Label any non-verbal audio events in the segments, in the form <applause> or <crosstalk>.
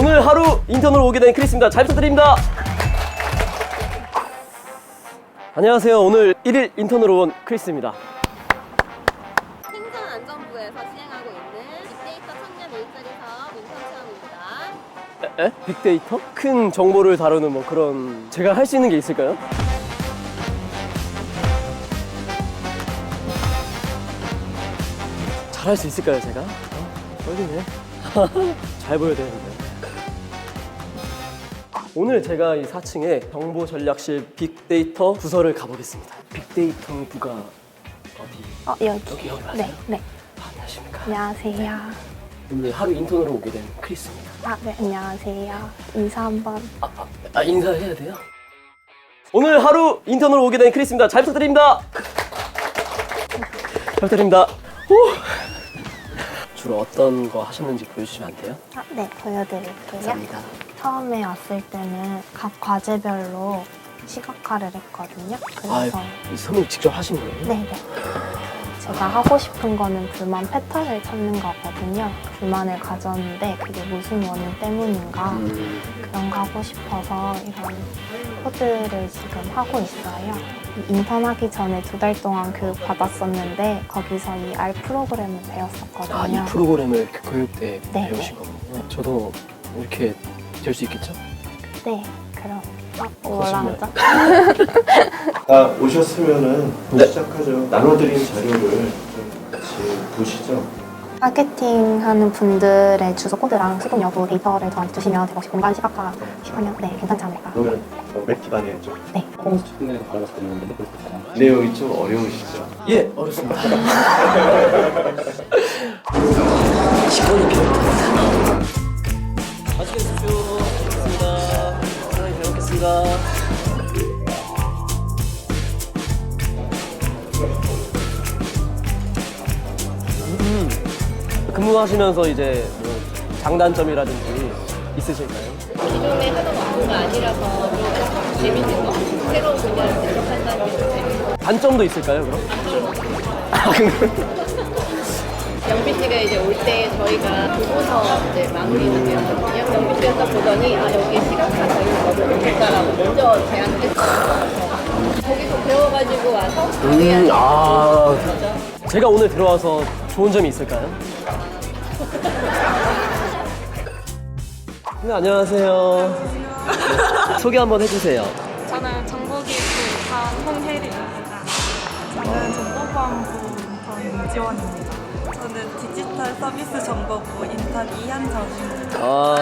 오늘 하루 인턴으로 오게 된 크리스입니다. 잘 부탁드립니다. 안녕하세요. 오늘 1일 인턴으로 온 크리스입니다. 생산안전부에서 시행하고 있는 빅데이터 청년 일자리 사업 인턴 체험입니다. 에? 빅데이터? 큰 정보를 다루는 뭐 그런 제가 할 수 있는 게 있을까요? 잘할 수 있을까요, 제가? 어, 떨리네. <laughs> 잘 보여야 되는데. 오늘 제가 이 4층에 정보 전략실 빅데이터 부서를 가보겠습니다. 빅데이터 부가 어디? 어, 여기. 여기, 여기 맞아요? 네, 네. 아, 안녕하십니까. 안녕하세요. 오늘 하루 인턴으로 오게 된 크리스입니다. 아, 네, 안녕하세요. 인사 한번. 아, 아, 아, 인사해야 돼요? 오늘 하루 인턴으로 오게 된 크리스입니다. 잘 부탁드립니다. 잘 부탁드립니다. 오! 주로 어떤 거 하셨는지 보여주시면 안 돼요? 아, 네, 보여드릴게요. 감사합니다. 처음에 왔을 때는 각 과제별로 시각화를 했거든요. 아, 그래서 선생님 직접 하신 거예요? 네, 네. 제가 하고 싶은 거는 불만 패턴을 찾는 거거든요. 불만을 가졌는데 그게 무슨 원인 때문인가 음, 그런 거 하고 싶어서 이런 코드를 지금 하고 있어요. 이 인턴 하기 전에 두 달 동안 교육 받았었는데 거기서 이 R 프로그램을 배웠었거든요. 아, 이 프로그램을 그 교육 때 네. 배우신 거군요. 저도 이렇게 될 수 있겠죠? 네, 그럼 어, 거짓말. 올라가죠. <laughs> 다 오셨으면은 네. 시작하죠. 나눠드린 자료를 좀 같이 보시죠. 마케팅 하는 분들의 주소 코드랑 수동 여부 데이터를 저한테 주시면 제가 혹시 공간 시각화 하면 네, 괜찮지 않을까. 그러면 맥 기반에 좀 네. 내용이 좀 어려우시죠? 예, 어렵습니다. <laughs> <laughs> 시간이 필요 먹겠습니다. 음, 근무하시면서 이제 뭐 장단점이라든지 있으실까요? 기존에 하던 업무가 아니라서 좀 재밌는 거, 새로운 분야를 대척한다는 게좀 재밌고 단점도 있을까요, 그럼? 아, 그 영피 씨가 이제 올 때 저희가 보고서 이제 마무리가 되었거든요. 영피 씨가 딱 보더니 아 여기 시각화 자료를 넣어도 좋다라고 먼저 제안을 했어요. 거기서 배워가지고 와서 음, 아. 제가 오늘 들어와서 좋은 점이 있을까요? <laughs> 네, 안녕하세요. 네, 소개 한번 해주세요. 저는 정보기술사 홍혜리입니다. 저는 정보보안부 인턴 이지원입니다. 저는 디지털 서비스 정보부 인턴 이한정입니다. 아,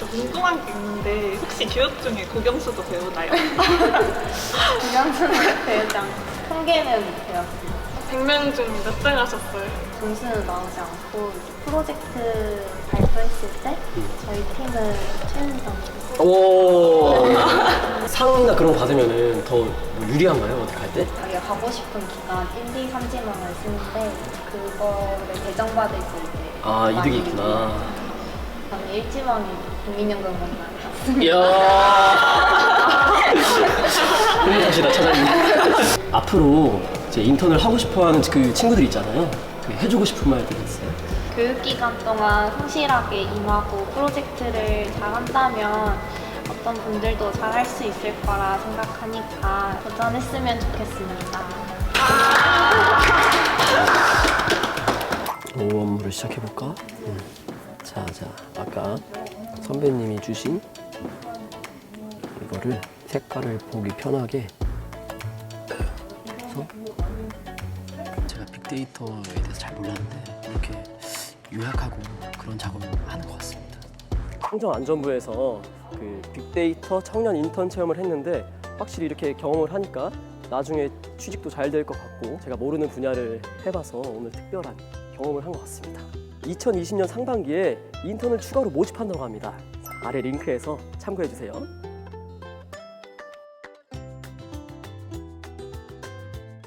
<laughs> 궁금한 게 있는데 혹시 교육 중에 국영수도 배우나요? 구경수는 배우지 않고 통계는 배웠어요. 100명 중 몇 등 하셨어요? 점수는 나오지 않고 프로젝트 발표했을 때 저희 팀은 최은점 오. 상이나 그런 거 받으면은 더뭐 유리한가요? 어디 갈 때? 자기가 가고 싶은 기간 1, 2, 3지망을 쓰는데 그거를 배정받을 때 이제 아, 이득이 있구나. 저는 1지망이 국민연금공단 갔습니다. 이야. <laughs> 훌륭하시다, 차장님. 앞으로 이제 인턴을 하고 싶어 하는 그 친구들 있잖아요. 그 해주고 싶은 말들이 있어요. 교육 기간 동안 성실하게 임하고 프로젝트를 잘 한다면 어떤 분들도 잘 할 수 있을 거라 생각하니까 도전했으면 좋겠습니다. <laughs> 오후 업무를 시작해볼까? 음. 자, 자, 아까 선배님이 주신 이거를 색깔을 보기 편하게 해서 빅데이터에 대해서 잘 몰랐는데 이렇게 요약하고 그런 작업을 하는 것 같습니다. 행정안전부에서 그 빅데이터 청년 인턴 체험을 했는데 확실히 이렇게 경험을 하니까 나중에 취직도 잘 될 것 같고 제가 모르는 분야를 해봐서 오늘 특별한 경험을 한 것 같습니다. 2020년 상반기에 인턴을 추가로 모집한다고 합니다. 아래 링크에서 참고해 주세요.